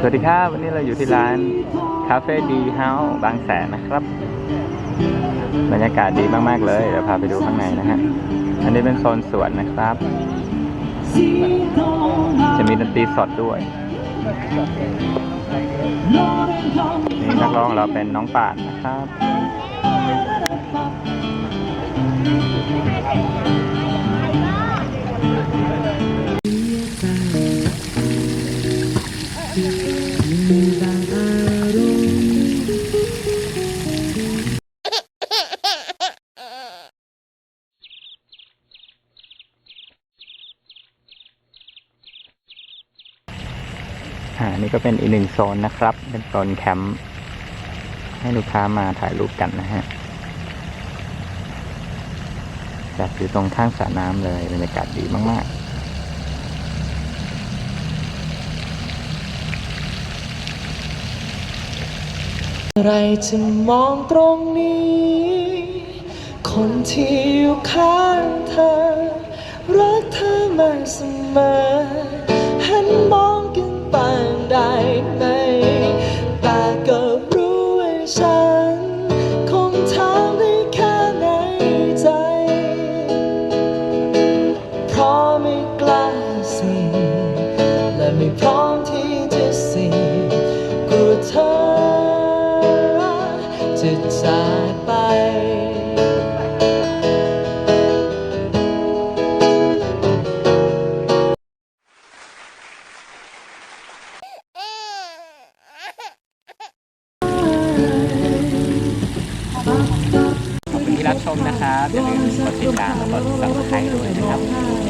สวัสดีครับ วันนี้เราอยู่ที่ร้านคาเฟ่ดีเฮาส์บางแสนนะครับ บรรยากาศดีมากๆเลยเดี๋ยวพาไปดูข้างในนะฮะอันนี้เป็นโซนสวนนะครับ จะมีดนตรีสดด้วย นี่นักร้องของเราเป็นน้องป่านนะครับ อ่านี่ก็เป็นอีกหนึ่งโซนนะครับ เป็นโซนแคมป์ให้ลูกค้ามาถ่ายรูปกันนะฮะจัดอยู่ตรงข้างสระน้ำเลยบรรยากาศดีมากอะไรจะมองตรงนี้ คนที่อยู่ข้างเธอ รักเธอมาเสมอ จะจากไป ขอบคุณที่รับชมนะครับอย่าลืมกดติดตามและกด subscribe ด้วยนะครับ